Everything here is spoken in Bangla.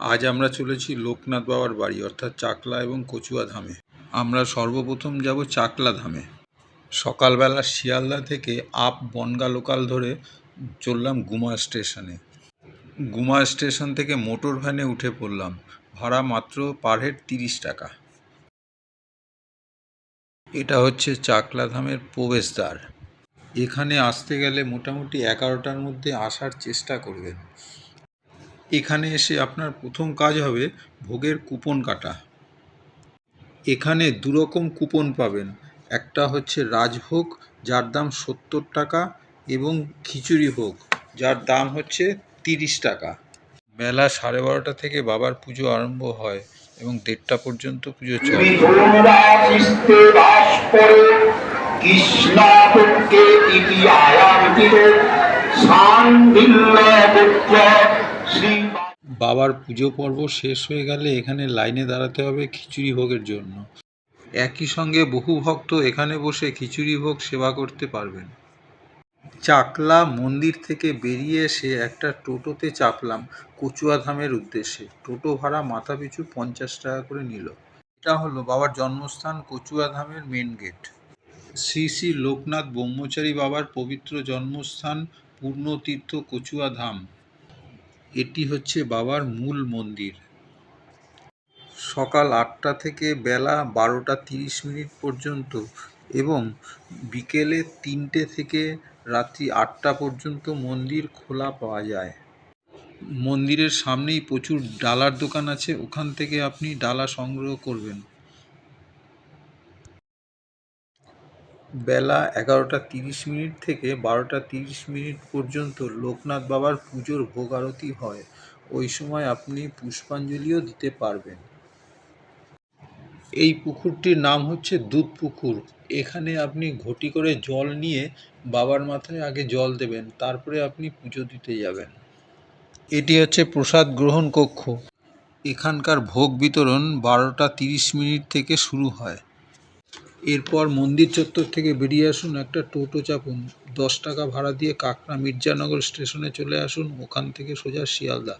আজ আমরা চলেছি লোকনাথ বাবার বাড়ি, অর্থাৎ চাকলা এবং কচুয়া ধামে। আমরা সর্বপ্রথম যাব চাকলা ধামে। সকালবেলা শিয়ালদা থেকে আপ বনগা লোকাল ধরে চললাম গুমা স্টেশনে। গুমা স্টেশন থেকে মোটর ভ্যানে উঠে পড়লাম। ভাড়া মাত্র পার হেড তিরিশ টাকা। এটা হচ্ছে চাকলা ধামের প্রবেশদ্বার। এখানে আসতে গেলে মোটামুটি এগারোটার মধ্যে আসার চেষ্টা করবেন। এখানে এসে আপনার প্রথম কাজ হবে ভোগের কুপন কাটা। এখানে দুরকম কুপন পাবেন। একটা হচ্ছে রাজভোগ, যার দাম সত্তর টাকা, এবং খিচুড়ি ভোগ, যার দাম হচ্ছে তিরিশ টাকা। বেলা সাড়ে বারোটা থেকে বাবার পুজো আরম্ভ হয়, এবং দেড়টা পর্যন্ত পুজো চলে। বিধুরাশিস্তে বাবার পুজো পর্ব শেষ হয়ে গেলে এখানে লাইনে দাঁড়াতে হবে খিচুড়ি ভোগের জন্য। একই সঙ্গে বহু ভক্ত এখানে বসে খিচুড়ি ভোগ সেবা করতে পারবেন। চাকলা মন্দির থেকে বেরিয়ে এসে একটা টোটোতে চাপলাম কচুয়া ধামের উদ্দেশ্যে। টোটো ভাড়া মাথা পিছু পঞ্চাশ টাকা করে নিল। এটা হলো বাবার জন্মস্থান কচুয়া ধামের মেন গেট শ্রী শ্রী লোকনাথ ব্রহ্মচারী বাবার পবিত্র জন্মস্থান পূর্ণতীর্থ কচুয়া ধাম। এটি হচ্ছে বাবার মূল মন্দির। সকাল আটটা থেকে বেলা বারোটা তিরিশ মিনিট পর্যন্ত এবং বিকেলে তিনটে থেকে রাত্রি আটটা পর্যন্ত মন্দির খোলা পাওয়া যায়। মন্দিরের সামনেই প্রচুর ডালার দোকান আছে, ওখান থেকে আপনি ডালা সংগ্রহ করবেন। বেলা এগারোটা তিরিশ মিনিট থেকে বারোটা তিরিশ মিনিট পর্যন্ত লোকনাথ বাবার পুজোর ভোগ আরতি হয়। ওই সময় আপনি পুষ্পাঞ্জলিও দিতে পারবেন। এই পুকুরটির নাম হচ্ছে দুধ পুকুর। এখানে আপনি ঘটি করে জল নিয়ে বাবার মাথায় আগে জল দেবেন, তারপরে আপনি পুজো দিতে যাবেন। এটি হচ্ছে প্রসাদ গ্রহণ কক্ষ। এখানকার ভোগ বিতরণ বারোটা তিরিশ মিনিট থেকে শুরু হয়। এরপর মন্দির চত্বর থেকে বেরিয়ে আসুন একটা টোটো চাপুন। দশ টাকা ভাড়া দিয়ে কাঁকড়া মির্জানগর স্টেশনে চলে আসুন। ওখান থেকে সোজা শিয়ালদা।